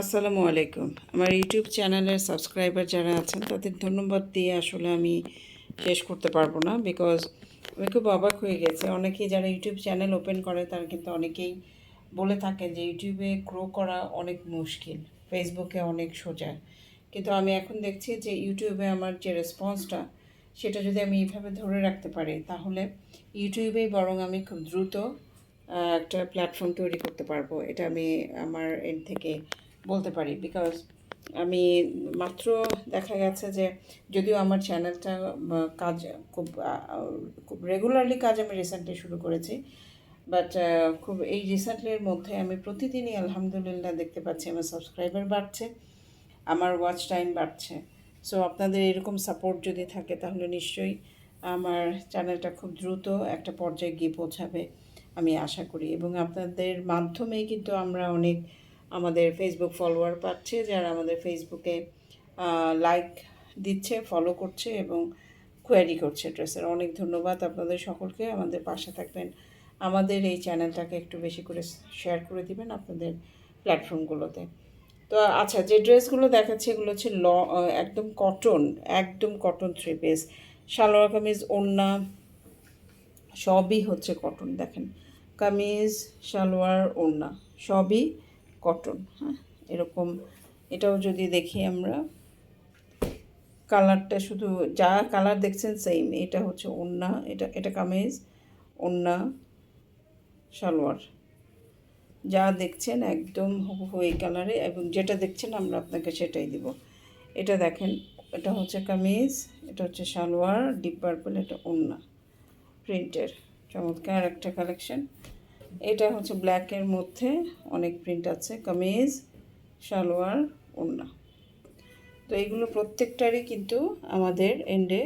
আসসালামু আলাইকুম। আমার ইউটিউব চ্যানেলের সাবস্ক্রাইবার যারা আছেন, তাদের ধন্যবাদ দিয়ে আসলে আমি শেষ করতে পারব না বিকজ আমি খুব অবাক হয়ে গেছে। অনেকেই যারা ইউটিউব চ্যানেল ওপেন করে, তারা কিন্তু অনেকেই বলে থাকেন যে ইউটিউবে গ্রো করা অনেক মুশকিল ফেসবুকে অনেক সোজা। কিন্তু আমি এখন দেখছি যে ইউটিউবে আমার যে রেসপন্সটা সেটা যদি আমি এইভাবে ধরে রাখতে পারি, তাহলে ইউটিউবেই বরং আমি খুব দ্রুত একটা প্ল্যাটফর্ম তৈরি করতে পারব। এটা আমি আমার এর থেকে বলতে পারি বিকজ আমি মাত্র দেখা গেছে যে যদিও আমার চ্যানেলটা কাজ খুব খুব রেগুলারলি কাজ আমি রিসেন্টলি শুরু করেছি বাট খুব এই রিসেন্টলির মধ্যে আমি প্রতিদিনই আলহামদুলিল্লাহ দেখতে পাচ্ছি আমার সাবস্ক্রাইবার বাড়ছে, আমার ওয়াচ টাইম বাড়ছে। সো আপনাদের এরকম সাপোর্ট যদি থাকে তাহলে নিশ্চয়ই আমার চ্যানেলটা খুব দ্রুত একটা পর্যায়ে গিয়ে পৌঁছাবে, আমি আশা করি। এবং আপনাদের মাধ্যমেই কিন্তু আমরা অনেক আমাদের ফেসবুক ফলোয়ার পাচ্ছে, যারা আমাদের ফেসবুকে লাইক দিচ্ছে ফলো করছে এবং কোয়ারি করছে ড্রেসের অনেক ধন্যবাদ আপনাদের সকলকে। আমাদের পাশে থাকবেন। আমাদের এই চ্যানেলটাকে একটু বেশি করে শেয়ার করে দিবেন আপনাদের প্ল্যাটফর্মগুলোতে তো আচ্ছা যে ড্রেসগুলো দেখাচ্ছে, এগুলো হচ্ছে ল একদম কটন একদম cotton three piece salwar kameez, ওড়না, সবই হচ্ছে কটন দেখেন। কামিজ, সালোয়ার, ওড়না, সবই কটন হ্যাঁ? এরকম, এটাও যদি দেখি আমরা কালারটা শুধু, যা কালার দেখছেন সেম এটা হচ্ছে ওড়না, এটা এটা কামিজ, ওড়না, সালোয়ার। যা দেখছেন একদম হুবহু এই কালারে এবং যেটা দেখছেন আমরা আপনাকে সেটাই দিব। এটা দেখেন, এটা হচ্ছে কামিজ, এটা হচ্ছে সালোয়ার ডিপ পার্পল এটা ওড়না। প্রিন্টের চমৎকার একটা কালেকশন এটা হচ্ছে ব্ল্যাকের মধ্যে অনেক প্রিন্ট আছে, কামিজ, সালোয়ার, ওড়না। তো এইগুলো প্রত্যেকটারই কিন্তু আমাদের এন্ডে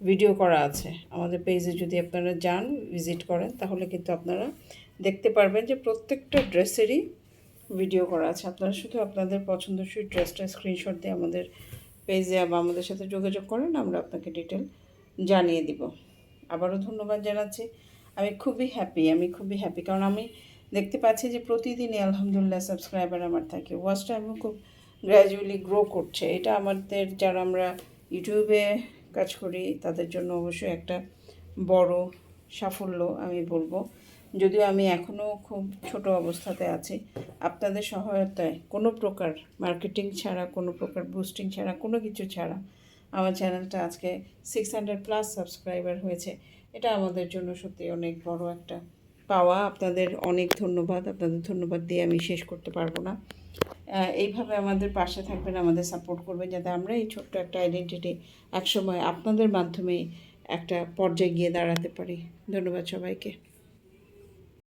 ভিডিও করা আছে। আমাদের পেজে যদি আপনারা যান ভিজিট করেন, তাহলে কিন্তু আপনারা দেখতে পারবেন যে প্রত্যেকটা ড্রেসেরই ভিডিও করা আছে। আপনারা শুধু আপনাদের পছন্দসই ড্রেসটা স্ক্রিনশট দিয়ে আমাদের পেজে বা আমাদের সাথে যোগাযোগ করেন, আমরা আপনাকে ডিটেল জানিয়ে দিব। আবারও ধন্যবাদ জানাচ্ছি। আমি খুবই হ্যাপি আমি খুবই হ্যাপি কারণ আমি দেখতে পাচ্ছি যে প্রতিদিনই আলহামদুলিল্লাহ সাবস্ক্রাইবার আমার থাকে। ওয়াচ টাইমও খুব গ্র্যাজুয়ালি গ্রো করছে। এটা আমাদের যারা আমরা ইউটিউবে কাজ করি, তাদের জন্য অবশ্যই একটা বড় সাফল্য আমি বলব। যদিও আমি এখনও খুব ছোট অবস্থাতে আছি। আপনাদের সহায়তায় কোনো প্রকার মার্কেটিং ছাড়া, কোনো প্রকার বুস্টিং ছাড়া, কোনো কিছু ছাড়া আমার চ্যানেলটা আজকে সিক্স হান্ড্রেড প্লাস সাবস্ক্রাইবার হয়েছে। এটা আমাদের জন্য সত্যি অনেক বড় একটা পাওয়া। আপনাদের অনেক ধন্যবাদ। আপনাদের ধন্যবাদ দিয়ে আমি শেষ করতে পারব না। এইভাবে আমাদের পাশে থাকবেন, আমাদের সাপোর্ট করবেন, যাতে আমরা এই ছোট্ট একটা আইডেন্টিটি একসময় আপনাদের মাধ্যমে একটা পর্যায়ে গিয়ে দাঁড়াতে পারি। ধন্যবাদ সবাইকে।